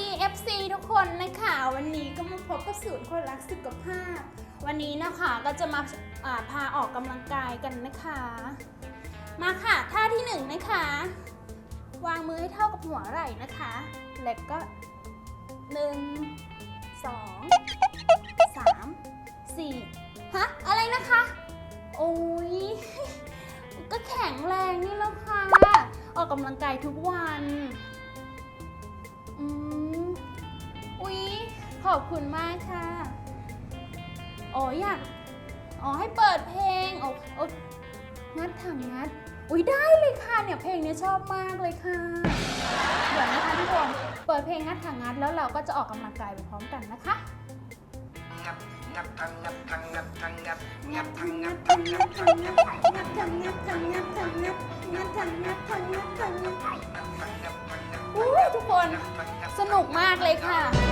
ดี FC ทุกคนนะค่ะ วันนี้ก็มาพบกับศูนย์คนรักสุขภาพ วันนี้นะคะก็จะมาาพาออกกำลังกายกันนะคะ มาค่ะท่าที่1นนะคะ วางมือให้เท่ากับหัวไหล่นะคะ แล้วก็ 1 2 3 4ฮะอะไรนะคะ โอ้ยก็แข็งแรงนี่แล้วค่ะ ออกกำลังกายทุกวัน Mm. อุ๊ย ขอบคุณมากค่ะ อ๋ออยาก อ๋อให้เปิดเพลงโอ้โอ้งัดถังงัด อุ๊ยได้เลยค่ะเนี่ยเพลงเนี้ยชอบมากเลยค่ะ เดี๋ยวนะคะทุกคน เปิดเพลงงัดถังงัดแล้วเราก็จะออกกำลังกายไปพร้อมกันนะคะ งับงับทังงับทังงับทังงับงับทังงับทังงับทังงับงับทังงับทังงับทังงับงับทังงับทังงับทังงับงับทังงับทังงับอุ๊ยทุกคนสนุกมากเลยค่ะท่านี้นะคะบริหารเอวนะคะหาเขาแห่งสิให้แสดงฉันได้ที่อายส่วนไปหาน้องไม่กับพอได้ใกล้ได้แน่อะค่ะทุกคนไปเรื่อยๆค่ะเด้อคำแพงมาค่ะทุกคนแดงฟางนอนแนง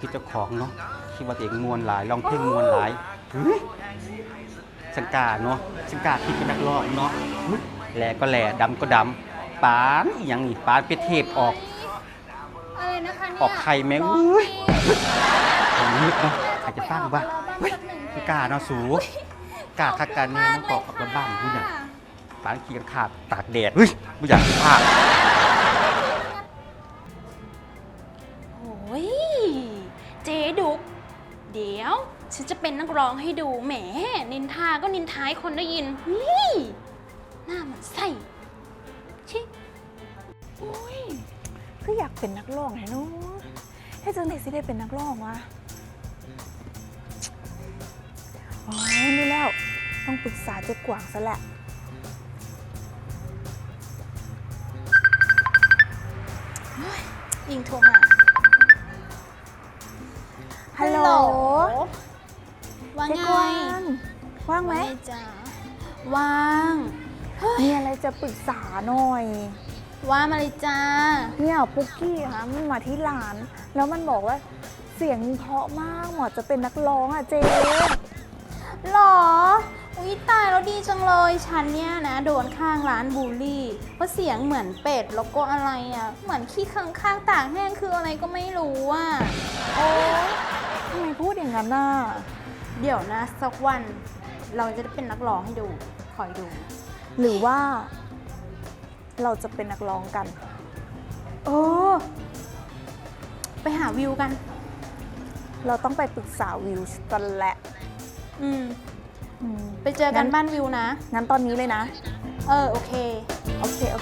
ทังงับคิดเจ้าของเนาะคิดว่าตัวเองมวนหลายร้องเพลงมวนหลายเฮ้ยสังกาเนาะสังกาคิดเป็นนักร้องเนาะเฮ้ยแหลก็แหลดำก็ดำปานอหย่างนี้ปานเป็ดเทพออกอะไรนะคะเนี่ยออกไข่แมงร้อุ้ยเพลงอย่างนี้เนาะใครจะฟังบ้างเฮ้ยสังกาเนาะสูกาคักกันเนี่ยมันกอกกับระบ้างผู้ใหญ่ปานขี้กันขาดตากแดดเฮ้ยผู้ใหญ่ภาพ เดี๋ยว ฉันจะเป็นนักร้องให้ดูแหมนินทาก็นินทายคนได้ยินนี่หน้ามันใส่ชิอุ้ยคืออยากเป็นนักร้องแฮะเนาะให้จังไหนสิได้เป็นนักร้องวะอ๋อนี่แล้วต้องปรึกษาเจ๊กวางซะแหละยิงโทรมา ฮัลโหลว่าเจ๊ไงกวางว่างไหม ว่จ้าว่าง มีอะไรจะปรึกษาหน่อย ว่ามาเลยจ้า เนี่ยปุ๊กกี้ค่ะมันมาที่ร้าน แล้วมันบอกว่าเสียงเพราะมากเหมาะจะเป็นนักร้องอะเจ๊หรอ อุ๊ยตายแล้วดีจังเลย ฉันเนี่ยนะ โดนข้างร้านบูลลี่เพราะเสียงเหมือนเป็ดแล้วก็อะไรอะ เหมือนขี้ข้างข้างๆตากแห้งคืออะไรก็ไม่รู้อะ โอ๊ยทำไมพูดอย่างนั้นน่ะเดี๋ยวนะ สักวันเราจะได้เป็นนักร้องให้ดูคอยดู หรือว่า เราจะเป็นนักร้องกันเออไปหาวิวกัน เราต้องไปปรึกษาวิวกันแหละอืมอืมไปเจอกันบ้านวิวนะ งั้นตอนนี้เลยนะ เออ โอเค โอเคโอ